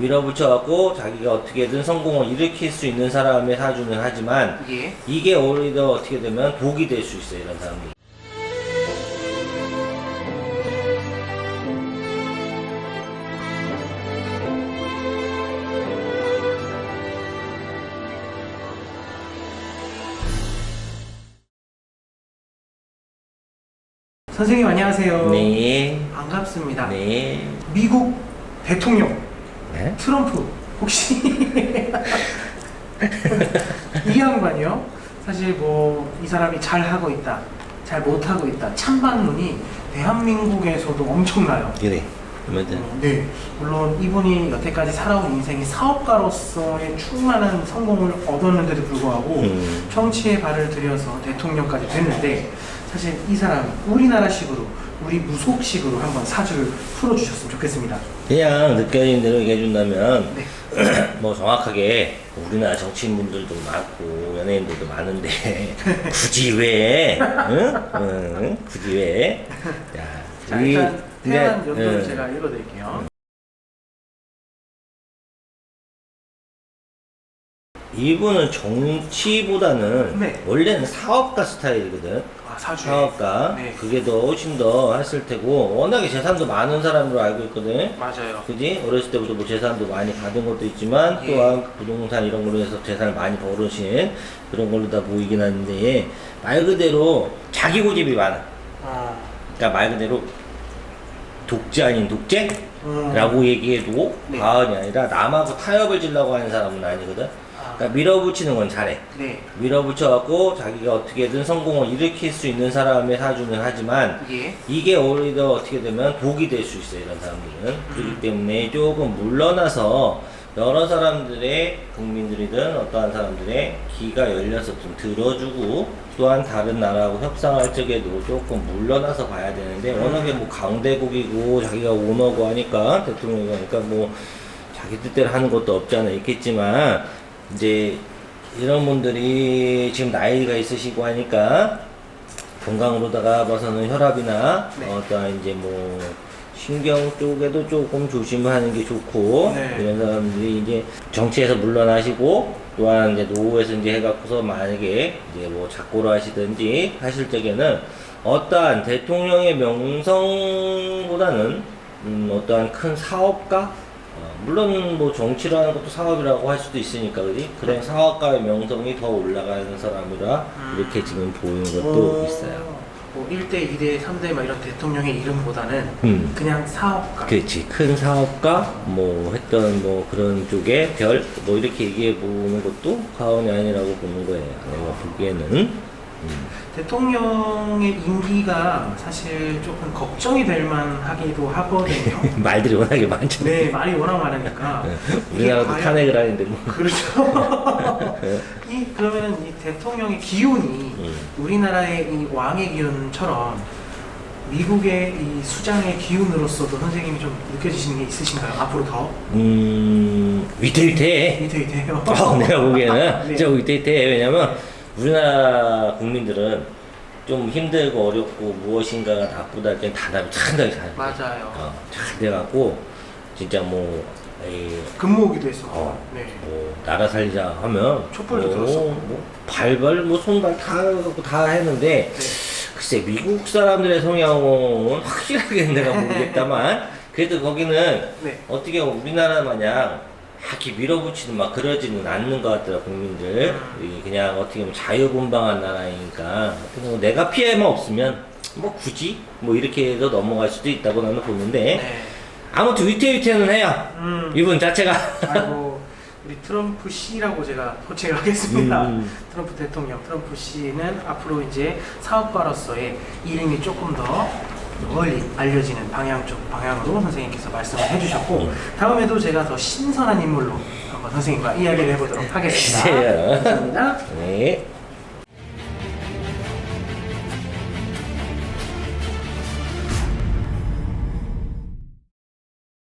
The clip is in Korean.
밀어붙여갖고 자기가 어떻게든 성공을 일으킬 수 있는 사람의 사주는 하지만 예. 이게 오히려 어떻게 되면 독이 될 수 있어요 이런 사람들. 선생님 안녕하세요. 네. 반갑습니다. 네. 미국 대통령 네? 트럼프 혹시 이 양반이요? 사실 뭐 이 사람이 잘 하고 있다, 잘 못하고 있다 찬반론이 대한민국에서도 엄청나요. 그래. 그러면 어, 네, 물론 이분이 여태까지 살아온 인생이 사업가로서의 충만한 성공을 얻었는데도 불구하고 음. 정치에 발을 들여서 대통령까지 됐는데 사실 이 사람 우리나라식으로 우리 무속식으로 한번 사주를 풀어주셨으면 좋겠습니다. 그냥 느껴지는 대로 얘기해준다면 네. 뭐 정확하게 우리나라 정치인분들도 많고 연예인들도 많은데 굳이 왜? 응? 응? 굳이 왜? 자, 자 우리 일단 태어난 연도를 응. 제가 읽어드릴게요. 이분은 정치보다는 네. 원래는 사업가 스타일이거든. 아 사주. 사업가. 네. 그게 더 훨씬 더 했을 테고 워낙에 재산도 많은 사람으로 알고 있거든. 맞아요. 그지? 어렸을 때부터 뭐 재산도 많이 받은 것도 있지만 예. 또한 부동산 이런 걸로 해서 재산을 많이 벌으신 그런 걸로 다 보이긴 하는데 말 그대로 자기 고집이 많아. 어. 그러니까 말 그대로 독재 아닌 독재? 음. 라고 얘기해도 네. 과언이 아니라 남하고 타협을 지려고 하는 사람은 아니거든. 아, 그러니까 밀어붙이는 건 잘해. 네. 밀어붙여갖고 자기가 어떻게든 성공을 일으킬 수 있는 사람의 사주는 하지만 예. 이게 오히려 어떻게 되면 독이 될 수 있어요 이런 사람들은 그렇기 때문에 조금 물러나서 여러 사람들의 국민들이든 어떠한 사람들의 귀가 열려서 좀 들어주고 또한 다른 나라하고 협상할 적에도 조금 물러나서 봐야 되는데 워낙에 뭐 강대국이고 자기가 오너고 하니까 대통령이 하니까 뭐 자기 뜻대로 하는 것도 없지 않아 있겠지만 이제 이런 분들이 지금 나이가 있으시고 하니까 건강으로다가 봐서는 혈압이나 네. 어떠한 이제 뭐 신경 쪽에도 조금 조심하는 게 좋고 네. 이런 사람들이 이제 정치에서 물러나시고 또한 이제 노후에서 이제 해갖고서 만약에 이제 뭐 작고를 하시든지 하실 적에는 어떠한 대통령의 명성보다는 음, 어떠한 큰 사업가 어, 물론 뭐 정치를 하는 것도 사업이라고 할 수도 있으니까 그지 그런 사업가의 명성이 더 올라가는 사람이라 이렇게 지금 보이는 것도 오, 있어요. 뭐 1대, 2대, 3대 막 이런 대통령의 이름보다는 음. 그냥 사업가. 그렇지 큰 사업가 뭐 했던 뭐 그런 쪽에 별 뭐 이렇게 얘기해 보는 것도 과언이 아니라고 보는 거예요. 내가 보기에는 음. 대통령의 임기가 사실 조금 걱정이 될 만하기도 하거든요. 말들이 워낙에 많잖아요. 네, 말이 워낙 많으니까. 이게 우리나라도 과연- 탄핵을 하는데 뭐. 그렇죠. 이 그러면 이 대통령의 기운이 음. 우리나라의 이 왕의 기운처럼 미국의 이 수장의 기운으로서도 선생님이 좀 느껴지시는 게 있으신가요? 앞으로 더 음 위태위태해. 위태위태해요. 어, 내가 보기에는 네. 진짜 위태위태해. 왜냐면 우리나라 국민들은 좀 힘들고 어렵고 무엇인가가 나쁘다 할 때는 단합이 상당히 잘. 돼. 맞아요. 어, 잘 돼갖고 진짜 뭐 이, 근무오기도 했었고. 어. 네. 뭐 나라 살리자 하면 촛불도 뭐, 들었었고. 뭐 발발 뭐 손발 다 하고 다 했는데 네. 글쎄 미국 사람들의 성향은 확실하게 내가 모르겠다만 그래도 거기는 네. 어떻게 우리나라 마냥 이렇게 밀어붙이는 막 그러지는 않는 것 같더라 국민들 음. 이 그냥 어떻게 보면 자유분방한 나라니까 어떻게 보면 내가 피해만 없으면 뭐 굳이 뭐 이렇게 해서 넘어갈 수도 있다고 나는 보는데 네. 아무튼 위태위태는 해요 음. 이분 자체가 아이고 우리 트럼프 씨라고 제가 호칭을 하겠습니다. 음. 트럼프 대통령 트럼프 씨는 앞으로 이제 사업가로서의 이름이 조금 더 널리 알려지는 방향 쪽 방향으로 선생님께서 말씀을 해주셨고 음. 다음에도 제가 더 신선한 인물로 한번 선생님과 이야기를 해보도록 하겠습니다. 글쎄요. 감사합니다. 네.